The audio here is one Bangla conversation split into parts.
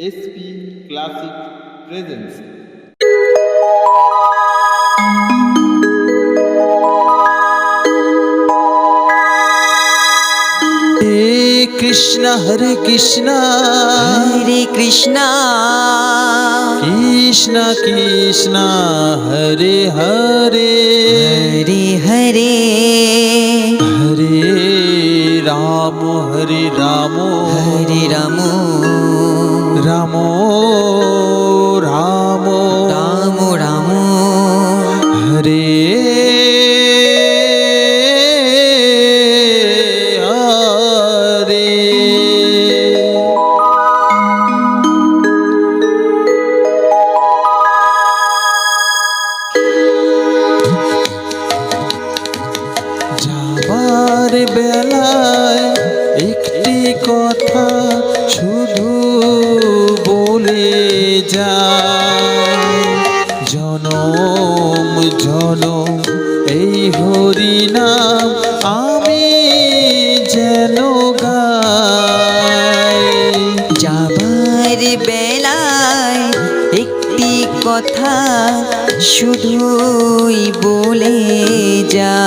SP classic presence Krishna Hare Krishna. Hare Krishna. Krishna Krishna Hare Hare. Hare Hare. Hare Ram Hare Ram. Hare Ram. মন কথা শুধুই বলে যা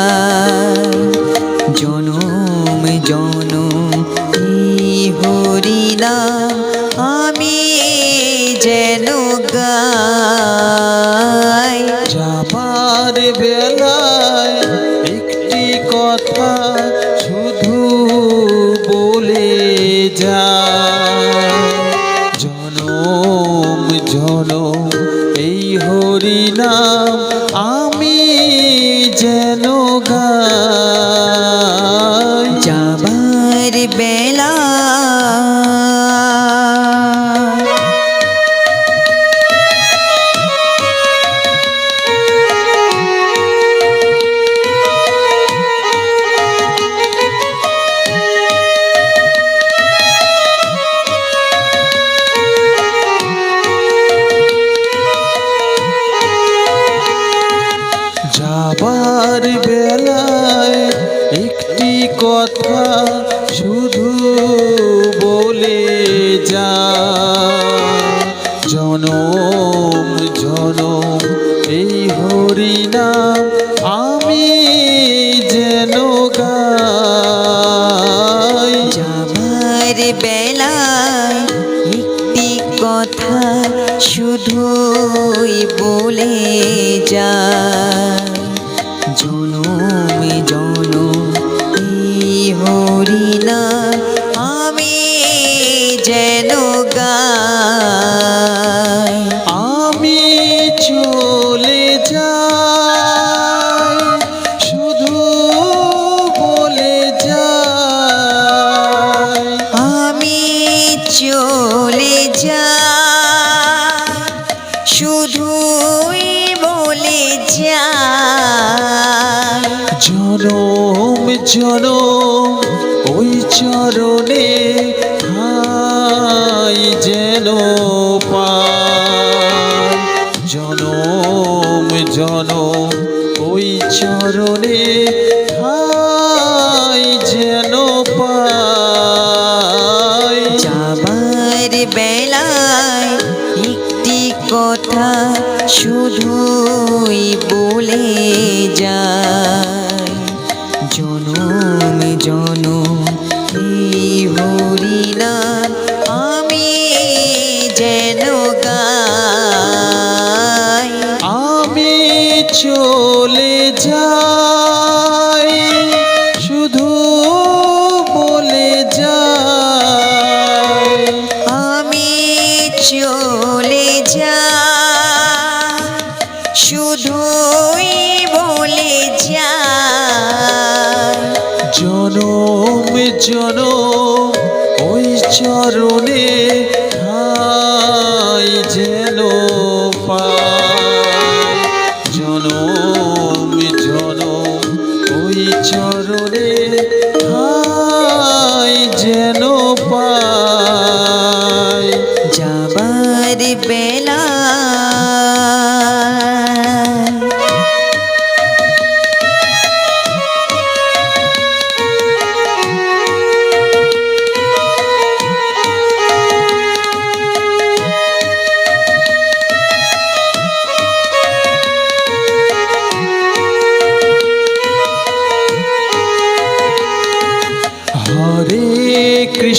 জনম জন হরিনা আমি যেন গাই। যাবার বেলায় বেলা এই হরিনাম আমি চলে যা শুধুই বলে যা জনম জনম ওই চরণে যায়। জনম জনম এই হরিনাম আমি যেন গাই। আমি চলে যাই।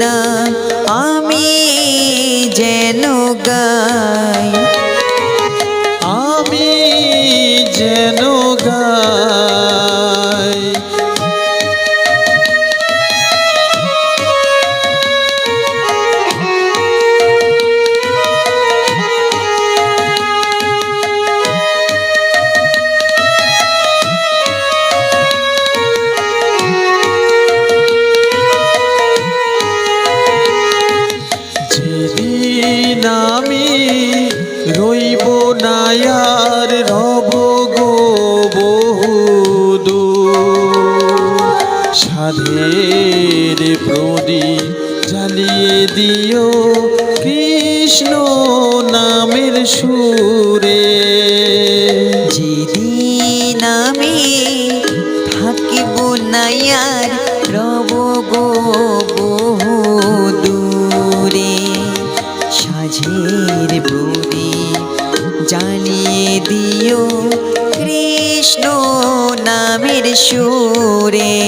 নাম আমি যেন গাই। রব গো বহু দূরে সাঝের বুড়ি জানিয়ে দিও কৃষ্ণ নামের সুরে।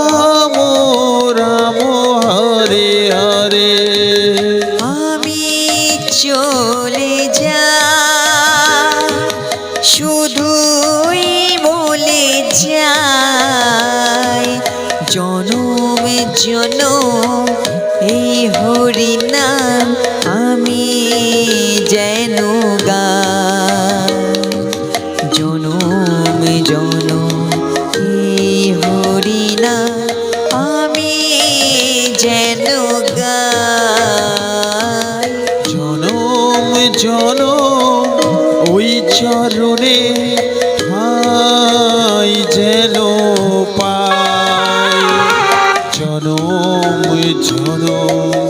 চরণে ঠাই যেন পাই জনম জনম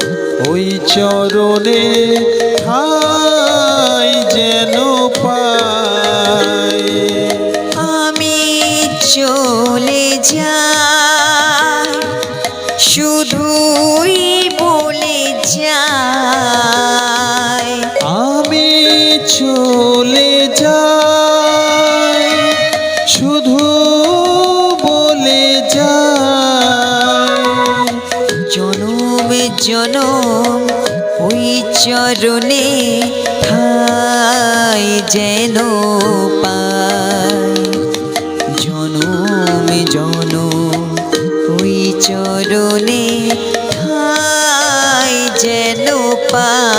ওই চরণে ঠাই যেন পাই আমি চলে যাই শুধুই বলে যাই। আমি চলে জনম ওই চরণে ঠাই যেন পাই জনম জনম ওই চরণে ঠাই যেন পাই